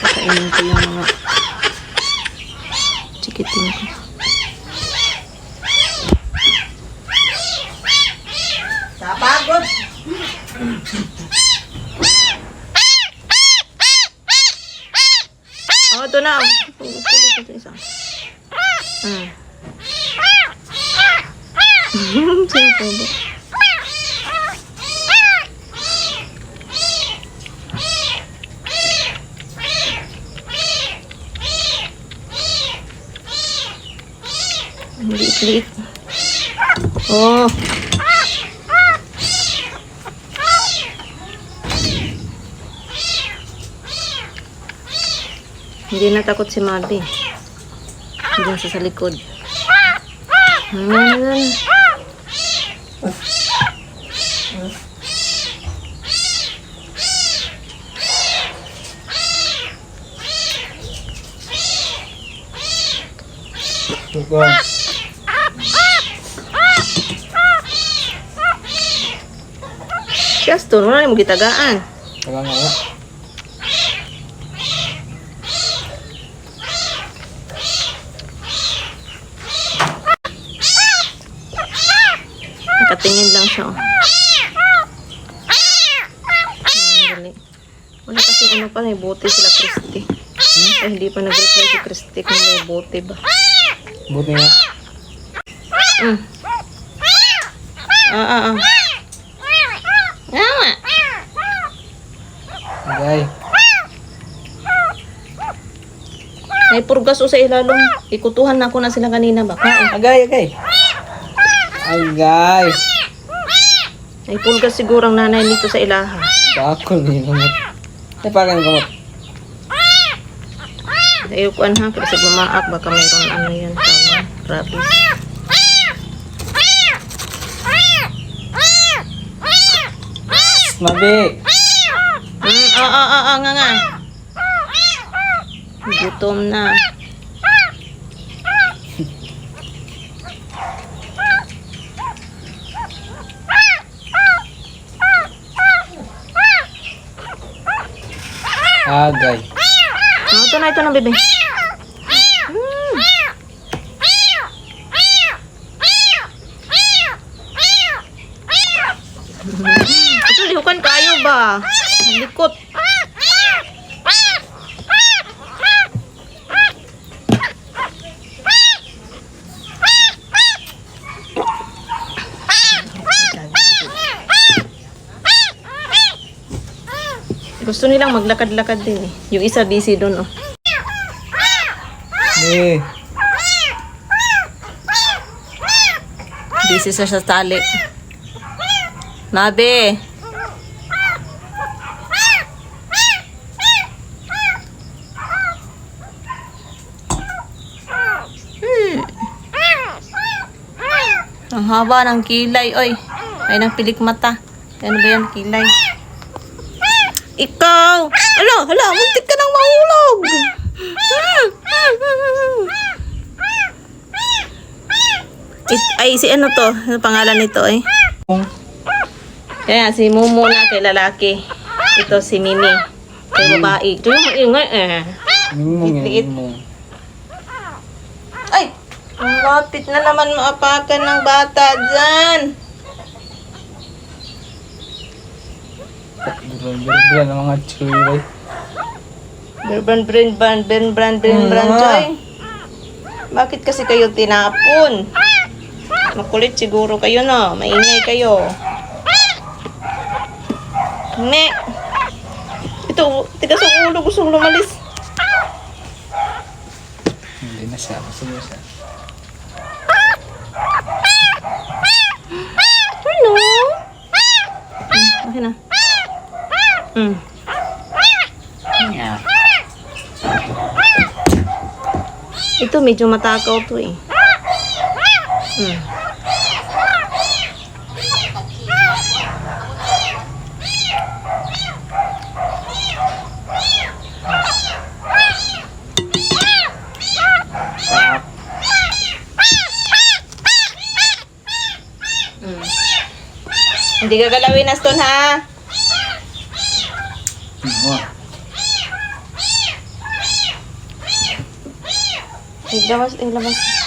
Pakainin ko yung mga chikiting ko. Napagod. Oh, ito na. Kulit ito isa. Mm. Sino po ba? Liit-liit. Oh. Hindi natakot si Mabi. Diyan siya sa likod. Ayan. Tukong. Siyas to, wala mo gitagaan. Taga nga nga. Nakatingin lang siya. Oh. Dali. Wala kasi ano pa, may bote sila Christy. Ay, hindi pa nag-reply si Christy kung may bote ba. Buti nga. Mm. Ah, ah, ah. May purgas o sa ilalong. Ikutuhan na ako na sila kanina ba? Kain. Agay, agay. Agay. May purgas siguro ang nanay nito sa ilaha. Bakol ni kumot. Ay, parang kumot. Ayukuan ha, kasi bumaak baka mayroon ano yan, tama, rabies. Mabi. Mm, ah, ah, ah, nga nga. Gutom na. Agay. Oh, ito na, ito na, bebe. Ito, lihukan kayo ba? Likot. Gusto nilang maglakad-lakad din eh. Yung isa busy doon oh. Ni. Busy siya sa tali. Nabe. Hmm. Ang haba ng kilay, oy. Ay, ng pilik mata. Ano ba yan, kilay? Ikaw! Hala, hala, muntik ka nang mahulog! It, ay, si ano to? Ano pangalan nito, eh? Kaya si Mumu na kay lalaki. Ito si Mimi. Kay babae. Ito yung maingay eh. mimong Liit. yan mo. Ay! Ang lapit na naman maapakan ng bata dyan. Berbera ng mga chuy bay. Berbrand, brand, brand, brand, brand, brand, brand, Mm. Joy. Bakit kasi kayo tinapon? Makulit siguro kayo, no? Maingay kayo. Ne. Ito, tigas ang ulo. Gusto kong lumalis. Hindi na siya. Gusto mo siya. Ano? Hmm, okay na. Yeah. Ito, medyo matakaw to eh. Hmm. Hmm. Hindi ka galawin, Aston, ha? Ilabas, ilabas.